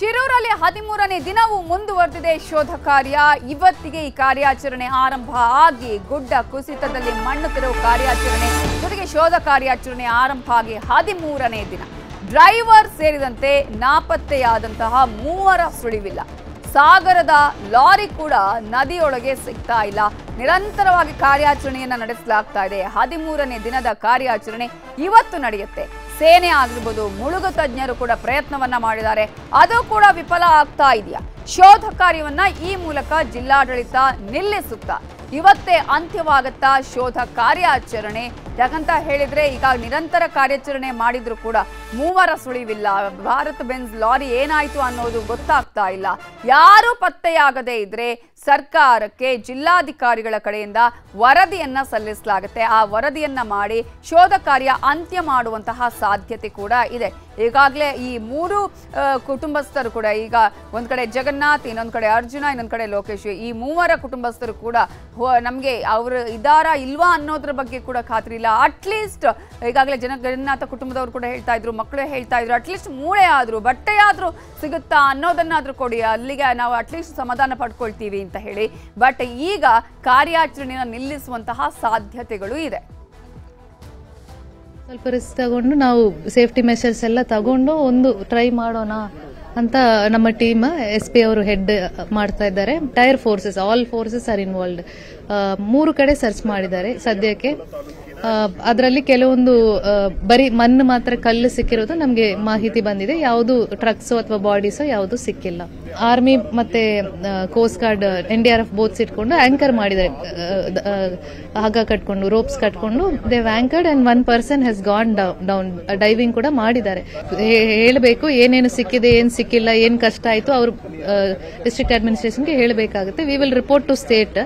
ಶಿರೂರಲ್ಲಿ ಹದಿಮೂರನೇ ದಿನವೂ ಮುಂದುವರೆದಿದೆ ಶೋಧ ಕಾರ್ಯ. ಇವತ್ತಿಗೆ ಈ ಕಾರ್ಯಾಚರಣೆ ಆರಂಭ ಆಗಿ ಗುಡ್ಡ ಕುಸಿತದಲ್ಲಿ ಮಣ್ಣು ತೆರವು ಕಾರ್ಯಾಚರಣೆ, ಜೊತೆಗೆ ಶೋಧ ಕಾರ್ಯಾಚರಣೆ ಆರಂಭ ಆಗಿ ಹದಿಮೂರನೇ ದಿನ. ಡ್ರೈವರ್ ಸೇರಿದಂತೆ ನಾಪತ್ತೆಯಾದಂತಹ ಮೂವರ ಸುಳಿವಿಲ್ಲ. ಸಾಗರದ ಲಾರಿ ಕೂಡ ನದಿಯೊಳಗೆ ಸಿಗ್ತಾ ಇಲ್ಲ. ನಿರಂತರವಾಗಿ ಕಾರ್ಯಾಚರಣೆಯನ್ನ ನಡೆಸಲಾಗ್ತಾ ಇದೆ. ಹದಿಮೂರನೇ ದಿನದ ಕಾರ್ಯಾಚರಣೆ ಇವತ್ತು ನಡೆಯುತ್ತೆ. ಸೇನೆ ಆಗಿರ್ಬೋದು, ಮುಳುಗು ತಜ್ಞರು ಕೂಡ ಪ್ರಯತ್ನವನ್ನ ಮಾಡಿದ್ದಾರೆ. ಅದು ಕೂಡ ವಿಫಲ ಆಗ್ತಾ ಇದೆಯಾ? ಶೋಧ ಕಾರ್ಯವನ್ನ ಈ ಮೂಲಕ ಜಿಲ್ಲಾಡಳಿತ ನಿಲ್ಲಿಸುತ್ತಾ? ಇವತ್ತೇ ಅಂತ್ಯವಾಗುತ್ತಾ ಶೋಧ ಕಾರ್ಯಾಚರಣೆ. ಯಾಕಂತ ಹೇಳಿದ್ರೆ ಈಗ ನಿರಂತರ ಕಾರ್ಯಾಚರಣೆ ಮಾಡಿದ್ರು ಕೂಡ ಮೂವರ ಸುಳಿವಿಲ್ಲ. ಭಾರತ್ ಬೆನ್ಸ್ ಲಾರಿ ಏನಾಯ್ತು ಅನ್ನೋದು ಗೊತ್ತಾಗ್ತಾ ಇಲ್ಲ. ಯಾರು ಪತ್ತೆಯಾಗದೇ ಇದ್ರೆ ಸರ್ಕಾರಕ್ಕೆ ಜಿಲ್ಲಾಧಿಕಾರಿಗಳ ಕಡೆಯಿಂದ ವರದಿಯನ್ನ ಸಲ್ಲಿಸಲಾಗುತ್ತೆ. ಆ ವರದಿಯನ್ನ ಮಾಡಿ ಶೋಧ ಕಾರ್ಯ ಅಂತ್ಯ ಮಾಡುವಂತಹ ಸಾಧ್ಯತೆ ಕೂಡ ಇದೆ. ಈಗಾಗಲೇ ಈ ಮೂರು ಕುಟುಂಬಸ್ಥರು ಕೂಡ ಈಗ ಒಂದ್ ಕಡೆ ಜಗನ್ನಾಥ್, ಇನ್ನೊಂದ್ ಕಡೆ ಅರ್ಜುನ, ಇನ್ನೊಂದ್ ಕಡೆ ಲೋಕೇಶ್, ಈ ಮೂವರ ಕುಟುಂಬಸ್ಥರು ಕೂಡ ನಮ್ಗೆ ಅವರು ಇದ್ದಾರಾ ಇಲ್ವಾ ಅನ್ನೋದ್ರ ಬಗ್ಗೆ ಕೂಡ ಖಾತ್ರಿ ಇಲ್ಲ. ಅಟ್ಲೀಸ್ಟ್ ಈಗಾಗಲೇ ಜನ ಕುಟುಂಬದವರು ಕೂಡ ಹೇಳ್ತಾ ಇದ್ರು ಮಕ್ಕಳು ಹೇಳ್ತಾ ಇದ್ರು ಅಟ್ಲೀಸ್ಟ್ ಮೂಳೆ ಆದರೂ, ಬಟ್ಟೆ ಆದ್ರೂ ಸಿಗುತ್ತಾ ಅನ್ನೋದನ್ನಾದರೂ ಕೊಡಿ. ಅಲ್ಲಿಗೆ ನಾವು ಅಟ್ಲೀಸ್ಟ್ ಸಮಾಧಾನ ಪಡ್ಕೊಳ್ತೀವಿ ಅಂತ ಹೇಳಿ. ಬಟ್ ಈಗ ಕಾರ್ಯಾಚರಣೆಯನ್ನು ನಿಲ್ಲಿಸುವಂತಹ ಸಾಧ್ಯತೆಗಳು ಇದೆ. ಸ್ವಲ್ಪ ರಿಸ್ಕ್ ತಗೊಂಡು ನಾವು ಸೇಫ್ಟಿ ಮೆಷರ್ಸ್ ಎಲ್ಲ ತಗೊಂಡು ಒಂದು ಟ್ರೈ ಮಾಡೋಣ. ಅಂತ ನಮ್ಮ ಟೀಮ್ ಎಸ್ ಪಿ ಅವರು ಹೆಡ್ ಮಾಡ್ತಾ ಇದ್ದಾರೆ. Tier forces all forces are involved ಮೂರು ಕಡೆ ಸರ್ಚ್ ಮಾಡಿದ್ದಾರೆ ಸದ್ಯಕ್ಕೆ. ಅದರಲ್ಲಿ ಕೆಲವೊಂದು ಬರೀ ಮಣ್ಣು ಮಾತ್ರ ಕಲ್ಲು ಸಿಕ್ಕಿರೋದು ನಮಗೆ ಮಾಹಿತಿ ಬಂದಿದೆ. ಯಾವುದು ಟ್ರಕ್ಸು ಅಥವಾ ಬಾಡೀಸೋ ಯಾವುದು ಸಿಕ್ಕಿಲ್ಲ. ಆರ್ಮಿ ಮತ್ತೆ coast guard N D R F boats ಇಟ್ಕೊಂಡು ಆಂಕರ್ ಮಾಡಿದ್ದಾರೆ. ಹಗ್ಗ ಕಟ್ಕೊಂಡು ರೋಪ್ಸ್ ಕಟ್ಕೊಂಡು they've anchored and one person has gone down diving ಕೂಡ ಮಾಡಿದ್ದಾರೆ. ಹೇಳಬೇಕು, ಏನೇನು ಸಿಕ್ಕಿದೆ, ಏನು ಸಿಕ್ಕಿಲ್ಲ, ಏನು ಕಷ್ಟ ಆಯ್ತು, ಅವರು ಡಿಸ್ಟ್ರಿಕ್ಟ್ ಅಡ್ಮಿನಿಸ್ಟ್ರೇಷನ್ಗೆ ಹೇಳಬೇಕಾಗುತ್ತೆ. We will report to state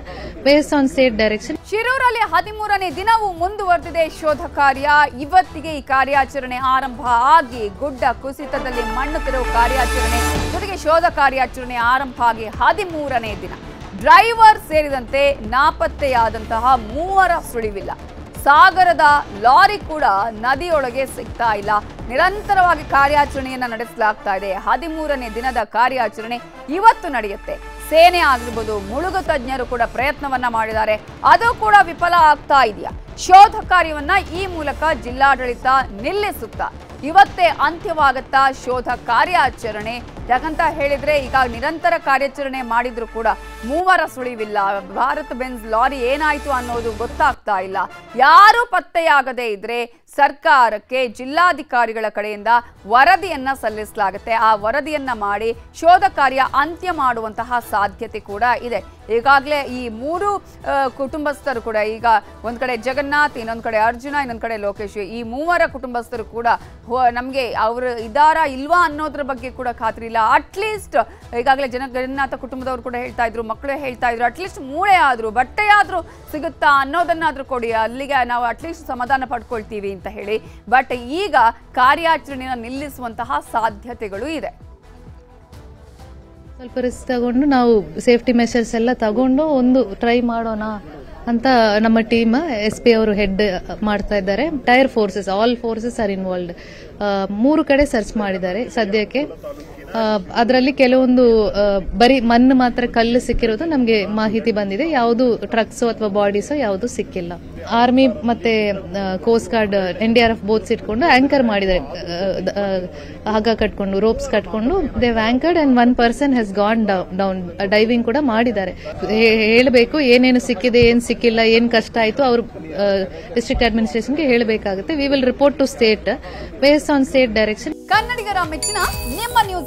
based on state direction ಶಿರೂರಲ್ಲಿ ಹದಿಮೂರನೇ ದಿನವೂ ಮುಂದುವರೆದಿದೆ ಶೋಧ ಕಾರ್ಯ. ಇವತ್ತಿಗೆ ಈ ಕಾರ್ಯಾಚರಣೆ ಆರಂಭ ಆಗಿ ಗುಡ್ಡ ಕುಸಿತದಲ್ಲಿ ಮಣ್ಣು ತೆರವು ಕಾರ್ಯಾಚರಣೆ ಜೊತೆಗೆ ಶೋಧ ಕಾರ್ಯಾಚರಣೆ ಆರಂಭ ಆಗಿ ಹದಿಮೂರನೇ ದಿನ. ಡ್ರೈವರ್ ಸೇರಿದಂತೆ ನಾಪತ್ತೆಯಾದಂತಹ ಮೂವರ ಸುಳಿವಿಲ್ಲ. ಸಾಗರದ ಲಾರಿ ಕೂಡ ನದಿಯೊಳಗೆ ಸಿಗ್ತಾ ಇಲ್ಲ. ನಿರಂತರವಾಗಿ ಕಾರ್ಯಾಚರಣೆಯನ್ನ ನಡೆಸಲಾಗ್ತಾ ಇದೆ. ಹದಿಮೂರನೇ ದಿನದ ಕಾರ್ಯಾಚರಣೆ ಇವತ್ತು ನಡೆಯುತ್ತೆ. ಸೇನೆ ಆಗಿರ್ಬೋದು ಮುಳುಗು ತಜ್ಞರು ಕೂಡ ಪ್ರಯತ್ನವನ್ನ ಮಾಡಿದ್ದಾರೆ. ಅದು ಕೂಡ ವಿಫಲ ಆಗ್ತಾ ಇದೆಯಾ? ಶೋಧ ಕಾರ್ಯವನ್ನ ಈ ಮೂಲಕ ಜಿಲ್ಲಾಡಳಿತ ನಿಲ್ಲಿಸುತ್ತಾ? ಇವತ್ತೇ ಅಂತ್ಯವಾಗುತ್ತಾ ಶೋಧ ಕಾರ್ಯಾಚರಣೆ ಯಾಕಂತ ಹೇಳಿದ್ರೆ ಈಗ ನಿರಂತರ ಕಾರ್ಯಾಚರಣೆ ಮಾಡಿದ್ರು ಕೂಡ ಮೂವರ ಸುಳಿವಿಲ್ಲ. ಭಾರತ್ ಬೆನ್ಸ್ ಲಾರಿ ಏನಾಯ್ತು ಅನ್ನೋದು ಗೊತ್ತಾಗ್ತಾ ಇಲ್ಲ. ಯಾರು ಪತ್ತೆಯಾಗದೇ ಇದ್ರೆ ಸರ್ಕಾರಕ್ಕೆ ಜಿಲ್ಲಾಧಿಕಾರಿಗಳ ಕಡೆಯಿಂದ ವರದಿಯನ್ನ ಸಲ್ಲಿಸಲಾಗುತ್ತೆ. ಆ ವರದಿಯನ್ನ ಮಾಡಿ ಶೋಧ ಕಾರ್ಯ ಅಂತ್ಯ ಮಾಡುವಂತಹ ಸಾಧ್ಯತೆ ಕೂಡ ಇದೆ. ಈಗಾಗಲೇ ಈ ಮೂರು ಕುಟುಂಬಸ್ಥರು ಕೂಡ, ಈಗ ಒಂದು ಕಡೆ ಜಗನ್ನಾಥ್, ಇನ್ನೊಂದು ಕಡೆ ಅರ್ಜುನ, ಇನ್ನೊಂದು ಕಡೆ ಲೋಕೇಶ್, ಈ ಮೂವರ ಕುಟುಂಬಸ್ಥರು ಕೂಡ ನಮಗೆ ಅವರು ಇದ್ದಾರಾ ಇಲ್ವಾ ಅನ್ನೋದ್ರ ಬಗ್ಗೆ ಕೂಡ ಖಾತ್ರಿ ಇಲ್ಲ. ಅಟ್ಲೀಸ್ಟ್ ಈಗಾಗಲೇ ಜನ, ಜಗನ್ನಾಥ ಕುಟುಂಬದವರು ಕೂಡ ಹೇಳ್ತಾ ಇದ್ರು, ಮಕ್ಕಳು ಹೇಳ್ತಾ ಇದ್ರು ಅಟ್ಲೀಸ್ಟ್ ಮೂಳೆ ಆದರೂ, ಬಟ್ಟೆ ಆದರೂ ಸಿಗುತ್ತಾ ಅನ್ನೋದನ್ನಾದರೂ ಕೊಡಿ, ಅಲ್ಲಿಗೆ ನಾವು ಅಟ್ಲೀಸ್ಟ್ ಸಮಾಧಾನ ಪಡ್ಕೊಳ್ತೀವಿ ಅಂತ ಹೇಳಿ. ಬಟ್ ಈಗ ಕಾರ್ಯಾಚರಣೆಯನ್ನು ನಿಲ್ಲಿಸುವಂತಹ ಸಾಧ್ಯತೆಗಳು ಇದೆ. ಸ್ವಲ್ಪ ರಿಸ್ಕ್ ತಗೊಂಡು ನಾವು ಸೇಫ್ಟಿ ಮೆಷರ್ಸ್ ಎಲ್ಲ ತಗೊಂಡು ಒಂದು ಟ್ರೈ ಮಾಡೋಣ ಅಂತ ನಮ್ಮ ಟೀಮ್ ಎಸ್ ಪಿ ಅವರು ಹೆಡ್ ಮಾಡ್ತಾ ಇದ್ದಾರೆ. Tier forces all forces are involved ಮೂರು ಕಡೆ ಸರ್ಚ್ ಮಾಡಿದ್ದಾರೆ ಸದ್ಯಕ್ಕೆ. ಅದರಲ್ಲಿ ಕೆಲವೊಂದು ಬರೀ ಮಣ್ಣು ಮಾತ್ರ ಕಲ್ಲು ಸಿಕ್ಕಿರೋದು ನಮಗೆ ಮಾಹಿತಿ ಬಂದಿದೆ. ಯಾವುದು ಟ್ರಕ್ಸು ಅಥವಾ ಬಾಡೀಸು ಯಾವುದು ಸಿಕ್ಕಿಲ್ಲ. ಆರ್ಮಿ ಮತ್ತೆ coast guard N D R F boats ಇಟ್ಕೊಂಡು ಆಂಕರ್ ಮಾಡಿದ್ದಾರೆ. ಹಗ್ಗ ಕಟ್ಕೊಂಡು ರೋಪ್ಸ್ ಕಟ್ಕೊಂಡು they've anchored and one person has gone down diving ಕೂಡ ಮಾಡಿದ್ದಾರೆ. ಹೇಳಬೇಕು ಏನೇನು ಸಿಕ್ಕಿದೆ, ಏನು ಸಿಕ್ಕಿಲ್ಲ, ಏನು ಕಷ್ಟ ಆಯಿತು, ಅವರು ಡಿಸ್ಟ್ರಿಕ್ಟ್ ಅಡ್ಮಿನಿಸ್ಟ್ರೇಷನ್ಗೆ ಹೇಳಬೇಕಾಗುತ್ತೆ. We will report to state based on state direction ಕನ್ನಡಿಗರ ಮೆಚ್ಚಿನ ನಿಮ್ಮ ನ್ಯೂಸ್